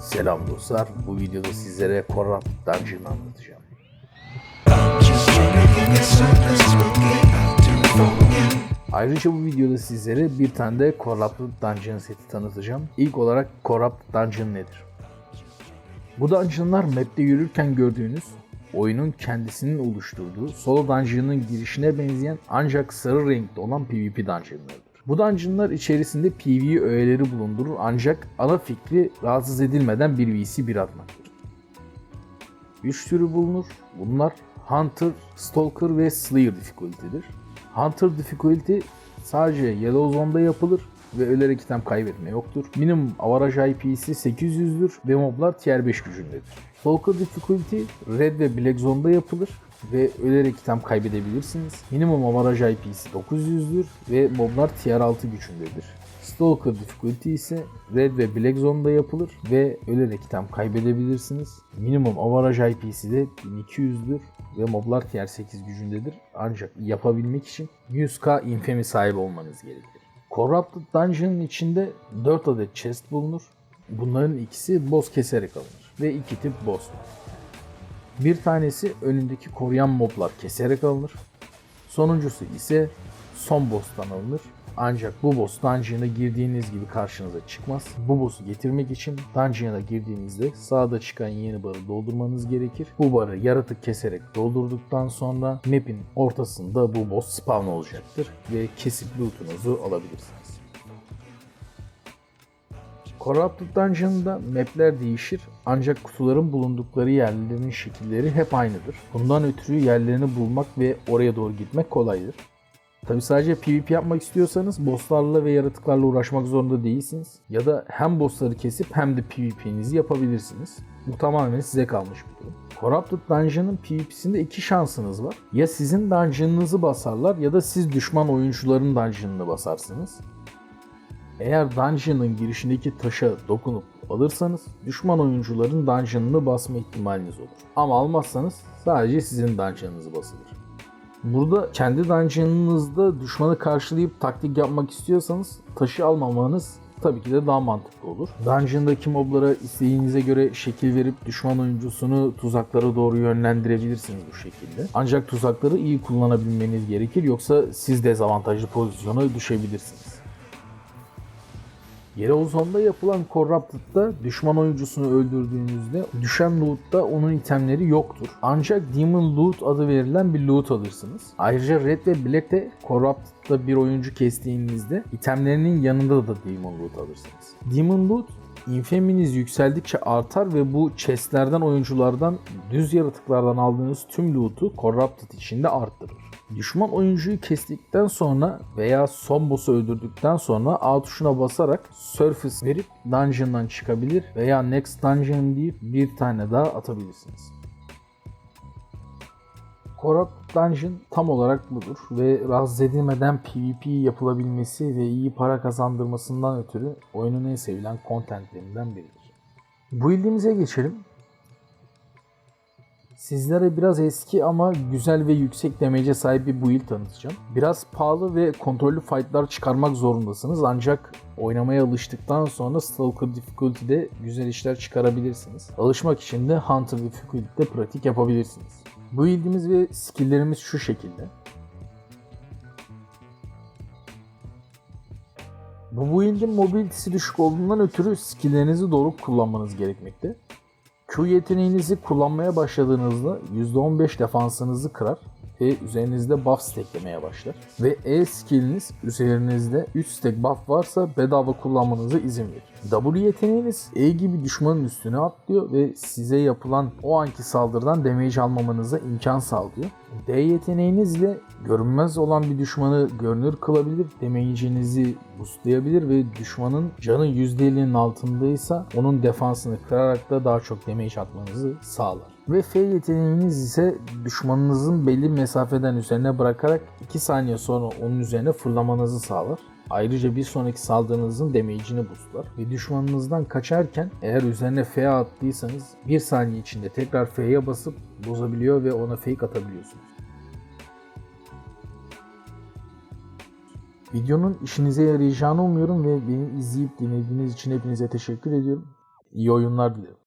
Selam dostlar. Bu videoda sizlere Corrupt Dungeon anlatacağım. Ayrıca bu videoda sizlere bir tane de Corrupted Dungeon seti tanıtacağım. İlk olarak Corrupt Dungeon nedir? Bu dungeonlar map'te yürürken gördüğünüz oyunun kendisinin oluşturduğu solo dungeon'ın girişine benzeyen ancak sarı renkli olan PvP dungeonlardır. Bu dungeonlar içerisinde PvE öğeleri bulundurur ancak ana fikri rahatsız edilmeden bir VC bir atmaktır. 3 türü bulunur. Bunlar Hunter, Stalker ve Slayer difficulty'dir. Hunter difficulty sadece Yellow Zone'da yapılır ve ölerek item kaybetme yoktur. Minimum average IP'si 800'dür ve moblar tier 5 gücündedir. Stalker difficulty Red ve Black Zone'da yapılır ve ölerek item kaybedebilirsiniz. Minimum average IP'si 900'dür ve moblar tier 6 gücündedir. Stalker difficulty ise Red ve Black Zone'da yapılır ve ölerek item kaybedebilirsiniz. Minimum average IP'si de 1200'dür ve moblar tier 8 gücündedir. Ancak yapabilmek için 100k infamy sahibi olmanız gerekir. Corrupted Dungeon'ın içinde 4 adet chest bulunur. Bunların ikisi boss keserek alınır ve iki tip boss var. Bir tanesi önündeki koruyan moblar keserek alınır. Sonuncusu ise son boss'tan alınır. Ancak bu boss dungeon'a girdiğiniz gibi karşınıza çıkmaz. Bu boss'u getirmek için dungeon'a girdiğinizde sağda çıkan yeni barı doldurmanız gerekir. Bu barı yaratık keserek doldurduktan sonra map'in ortasında bu boss spawn olacaktır ve kesip loot'unuzu alabilirsiniz. Corrupted Dungeon'da mapler değişir ancak kutuların bulundukları yerlerin şekilleri hep aynıdır. Bundan ötürü yerlerini bulmak ve oraya doğru gitmek kolaydır. Tabi sadece PvP yapmak istiyorsanız bosslarla ve yaratıklarla uğraşmak zorunda değilsiniz. Ya da hem bossları kesip hem de PvP'nizi yapabilirsiniz. Bu tamamen size kalmış bir durum. Corrupted Dungeon'ın PvP'sinde iki şansınız var. Ya sizin dungeon'ınızı basarlar ya da siz düşman oyuncuların dungeon'ını basarsınız. Eğer dungeon'ın girişindeki taşa dokunup alırsanız düşman oyuncuların dungeon'ını basma ihtimaliniz olur. Ama almazsanız sadece sizin dungeon'ınızı basılır. Burada kendi dungeon'ınızda düşmanı karşılayıp taktik yapmak istiyorsanız taşı almamanız tabii ki de daha mantıklı olur. Dungeon'daki moblara isteğinize göre şekil verip düşman oyuncusunu tuzaklara doğru yönlendirebilirsiniz bu şekilde. Ancak tuzakları iyi kullanabilmeniz gerekir yoksa siz dezavantajlı pozisyona düşebilirsiniz. Yere uzamda yapılan Corrupted'da düşman oyuncusunu öldürdüğünüzde düşen loot'ta onun itemleri yoktur. Ancak Demon Loot adı verilen bir loot alırsınız. Ayrıca Red ve Black'te Corrupted'da bir oyuncu kestiğinizde itemlerinin yanında da Demon Loot alırsınız. Demon Loot infaminiz yükseldikçe artar ve bu chestlerden oyunculardan düz yaratıklardan aldığınız tüm loot'u Corrupted içinde arttırır. Düşman oyuncuyu kestikten sonra veya son boss'u öldürdükten sonra A tuşuna basarak surface verip dungeon'dan çıkabilir veya next dungeon deyip bir tane daha atabilirsiniz. Corrupt Dungeon tam olarak budur ve rahatsız edilmeden PvP yapılabilmesi ve iyi para kazandırmasından ötürü oyunun en sevilen contentlerinden biridir. Build'imize geçelim. Sizlere biraz eski ama güzel ve yüksek demece sahip bir build tanıtacağım. Biraz pahalı ve kontrollü fightlar çıkarmak zorundasınız ancak oynamaya alıştıktan sonra Stalker Difficulty'de güzel işler çıkarabilirsiniz. Alışmak için de Hunter Difficulty'de pratik yapabilirsiniz. Build'imiz ve skill'lerimiz şu şekilde. Bu build'in mobilitesi düşük olduğundan ötürü skill'lerinizi doğru kullanmanız gerekmekte. Q yeteneğinizi kullanmaya başladığınızda %15 defansınızı kırar ve üzerinizde buff stacklemeye başlar. Ve E skilliniz üzerinizde 3 stack buff varsa bedava kullanmanıza izin verir. W yeteneğiniz E gibi düşmanın üstüne atlıyor ve size yapılan o anki saldırıdan damage almamanıza imkan sağlıyor. D yeteneğinizle görünmez olan bir düşmanı görünür kılabilir, damage'inizi boostlayabilir ve düşmanın canı %50'nin altındaysa onun defansını kırarak da daha çok damage atmanızı sağlar. Ve F yeteneğiniz ise düşmanınızın belli mesafeden üzerine bırakarak 2 saniye sonra onun üzerine fırlamanızı sağlar. Ayrıca bir sonraki saldırınızın damage'ini boostlar ve düşmanınızdan kaçarken eğer üzerine F attıysanız 1 saniye içinde tekrar F'ye basıp bozabiliyor ve ona fake atabiliyorsunuz. Videonun işinize yarayacağını umuyorum ve beni izleyip dinlediğiniz için hepinize teşekkür ediyorum. İyi oyunlar dilerim.